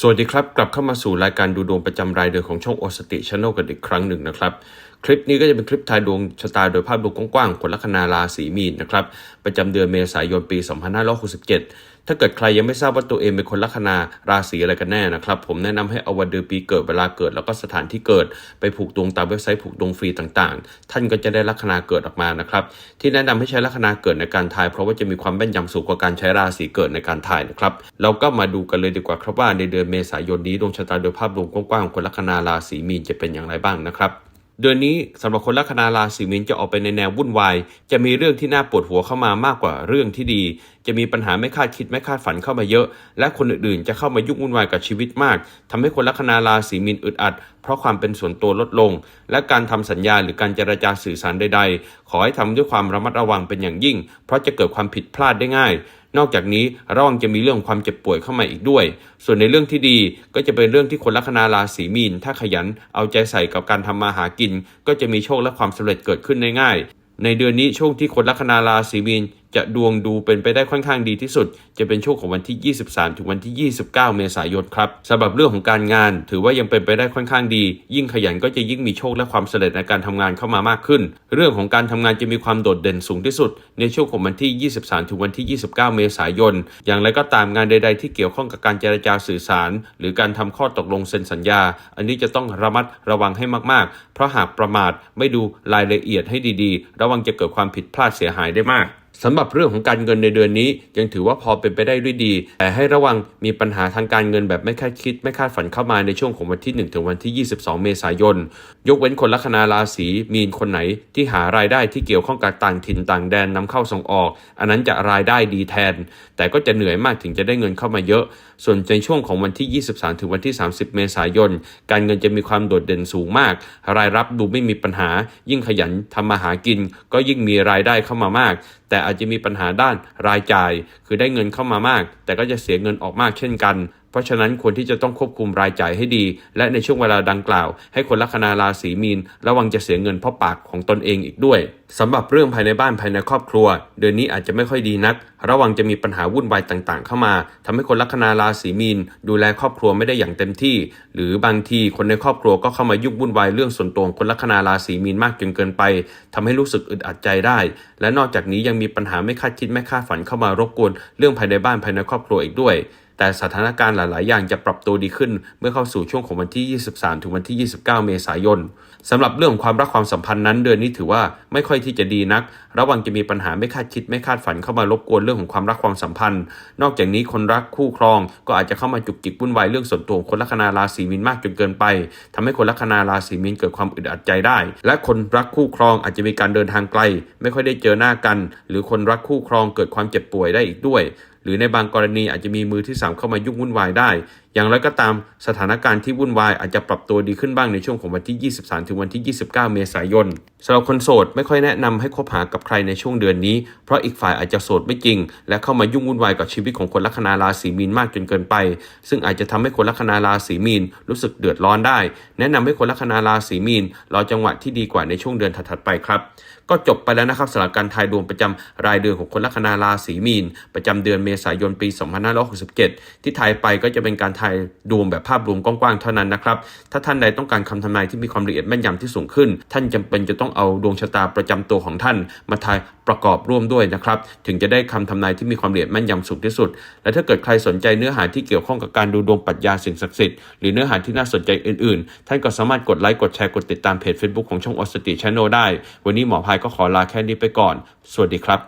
สวัสดีครับ กลับเข้ามาสู่รายการดูดวงประจำรายเดือนของช่องโอสติช n นลกันอีกครั้งหนึ่งนะครับ คลิปนี้ก็จะเป็นคลิปทายดวงชะตาโดยภาพรวมกว้างๆคนลัคนาราศีมีนนะครับประจำเดือนเมษายนปี 2567 ถ้าเกิดใครยังไม่ทราบว่าตัวเองเป็นคนลัคนาราศีอะไรกันแน่นะครับ ผมแนะนำให้เอาวันเดือนปีเกิดเวลาเกิด แล้วก็สถานที่เกิดไปผูกดวงตามเว็บไซต์ผูกดวงฟรีต่างๆ ท่านก็จะได้ลัคนาเกิดออกมานะครับที่แนะนำให้ใช้ลัคนาเกิดในการทาย เพราะว่าจะมีความแม่นยำสูงกว่าการใช้ราศีเกิดในการทายนะครับเราก็มาดูกันเลยดีกว่าครับว่าในเดือนเมษายนนี้ดวงชะตาโดยภาพรวมกว้างๆของคนลัคนาราศีมีนจะเป็นอย่างไรบ้างนะครับ เดือนนี้สำหรับคนลัคนาราศีมีนจะออกไปในแนววุ่นวาย จะมีเรื่องที่น่าปวดหัวเข้ามามากกว่าเรื่องที่ดี จะมีปัญหาไม่คาดคิดไม่คาดฝันเข้ามาเยอะ และคนอื่นๆ จะเข้ามายุ่งวุ่นวายกับชีวิตมากทำให้คนลัคนาราศีมีนอึดอัด เพราะความเป็นส่วนตัวลดลง และการทำสัญญาหรือการเจรจาสื่อสารใด ๆ ขอให้ทำด้วยความระมัดระวังเป็นอย่างยิ่ง เพราะจะเกิดความผิดพลาดได้ง่าย นอกจากนี้ระวังจะมีเรื่องความเจ็บป่วยเข้ามาอีกด้วย ส่วนในเรื่องที่ดีก็จะเป็นเรื่องที่คนลัคนาราศีมีน ถ้าขยันเอาใจใส่กับการทำมาหากิน ก็จะมีโชคและความสำเร็จเกิดขึ้นได้ง่าย ในเดือนนี้ช่วงที่คนลัคนาราศีมีน จะดวงดูเป็นไปได้ค่อนข้างดีที่สุด จะเป็นช่วงของวันที่ 23 ถึงวันที่ 29 เมษายนครับสำหรับเรื่องของการงาน ถือว่ายังเป็นไปได้ค่อนข้างดี ยิ่งขยันก็จะยิ่งมีโชคและความสำเร็จในการทำงานเข้ามามากขึ้น เรื่องของการทำงานจะมีความโดดเด่นสูงที่สุด ในช่วงของวันที่ 23 ถึงวันที่ 29 เมษายน อย่างไรก็ตามงานใด ๆ ที่เกี่ยวข้องกับการเจรจาสื่อสาร หรือการทำข้อตกลงเซ็นสัญญา อันนี้จะต้องระมัดระวังให้มากๆ เพราะหากประมาทไม่ดูรายละเอียดให้ดีๆ ระวังจะเกิดความผิดพลาดเสียหายได้มาก สำหรับเรื่องของการเงินในเดือนนี้ ยังถือว่าพอเป็นไปได้ด้วยดี แต่ให้ระวังมีปัญหาทางการเงินแบบไม่คาดคิด ไม่คาดฝันเข้ามาในช่วงของวันที่ 1 ถึงวันที่ 22 เมษายน ยกเว้นคนลัคนาราศีมีนคนไหนที่หารายได้ที่เกี่ยวข้องกับต่างถิ่นต่างแดนนำเข้าส่งออก อันนั้นจะรายได้ดีแทน แต่ก็จะเหนื่อยมากถึงจะได้เงินเข้ามาเยอะ ส่วนในช่วงของวันที่ 23 ถึงวันที่ 30 เมษายน การเงินจะมีความโดดเด่นสูงมาก รายรับดูไม่มีปัญหา ยิ่งขยันทำมาหากิน ก็ยิ่งมีรายได้เข้ามามาก แต่อาจจะมีปัญหาด้านรายจ่าย คือได้เงินเข้ามามาก แต่ก็จะเสียเงินออกมากเช่นกัน เพราะฉะนั้นควรที่จะต้องควบคุมรายจ่ายให้ดี และในช่วงเวลาดังกล่าว ให้คนลัคนาราศีมีน ระวังจะเสียเงินเพราะปากของตนเองอีกด้วยสำหรับเรื่องภายในบ้านภายในครอบครัว เดือนนี้อาจจะไม่ค่อยดีนัก ระวังจะมีปัญหาวุ่นวายต่างๆ เข้ามาทำให้คนลัคนาราศีมีน ดูแลครอบครัวไม่ได้อย่างเต็มที่ หรือบางทีคนในครอบครัวก็เข้ามายุ่งวุ่นวายเรื่องส่วนตัวของคนลัคนาราศีมีนมากจนเกินไปทำให้รู้สึกอึดอัดใจได้ และนอกจากนี้ยังมีปัญหาไม่คาดคิดไม่คาดฝันเข้ามารบกวนเรื่องภายในบ้านภายในครอบครัวอีกด้วย แต่สถานการณ์หลาย ๆ อย่างจะปรับตัวดีขึ้น เมื่อเข้าสู่ช่วงของวันที่ 23 ถึงวันที่ 29 เมษายนสำหรับเรื่องของความรักความสัมพันธ์นั้น เดือนนี้ถือว่าไม่ค่อยที่จะดีนัก ระวังจะมีปัญหาไม่คาดคิดไม่คาดฝันเข้ามารบกวนเรื่องของความรักความสัมพันธ์ นอกจากนี้คนรักคู่ครอง ก็อาจจะเข้ามาจุกจิกวุ่นวายเรื่องส่วนตัวคนลัคนาราศีมีนมากจนเกินไปทำให้คนลัคนาราศีมีนเกิดความอึดอัดใจได้ และคนรักคู่ครองอาจจะมีการเดินทางไกล ไม่ค่อยได้เจอหน้ากัน หรือคนรักคู่ครองเกิดความเจ็บป่วยได้อีกด้วย หรือในบางกรณีอาจจะมีมือที่สามเข้ามายุ่งวุ่นวายได้ อย่างไรก็ตามสถานการณ์ที่วุ่นวายอาจจะปรับตัวดีขึ้นบ้างในช่วงของวันที่ 23 ถึงวันที่ 29 เมษายนสำหรับคนโสดไม่ค่อยแนะนำให้คบหากับใครในช่วงเดือนนี้ เพราะอีกฝ่ายอาจจะโสดไม่จริง และเข้ามายุ่งวุ่นวายกับชีวิตของคนลัคนาราศีมีนมากจนเกินไป ซึ่งอาจจะทำให้คนลัคนาราศีมีนรู้สึกเดือดร้อนได้ แนะนำให้คนลัคนาราศีมีนรอจังหวะที่ดีกว่าในช่วงเดือนถัดๆไปครับก็จบไปแล้วนะครับสำหรับการทายดวงประจำรายเดือนของคนลัคนาราศีมีนประจำเดือนเมษายนปี 2567 ที่ทายไปก็จะเป็นการทยดวงแบบภาพรวมกว้างๆเท่านั้นนะครับ ถ้าท่านใดต้องการคำทำนายที่มีความละเอียดแม่นยำที่สูงขึ้น ท่านจำเป็นจะต้องเอาดวงชะตาประจำตัวของท่าน มาทายประกอบร่วมด้วยนะครับ ถึงจะได้คำทำนายที่มีความละเอียดแม่นยำสูงที่สุด และถ้าเกิดใครสนใจเนื้อหาที่เกี่ยวข้องกับการดูดวงปรัชญาสิ่งศักดิ์สิทธิ์หรือเนื้อหาที่น่าสนใจอื่นๆ ท่านก็สามารถกดไลค์กดแชร์กดติดตามเพจ Facebook ของช่องออสติชแนลได้ วันนี้หมอพายก็ขอลาแค่นี้ไปก่อน สวัสดีครับ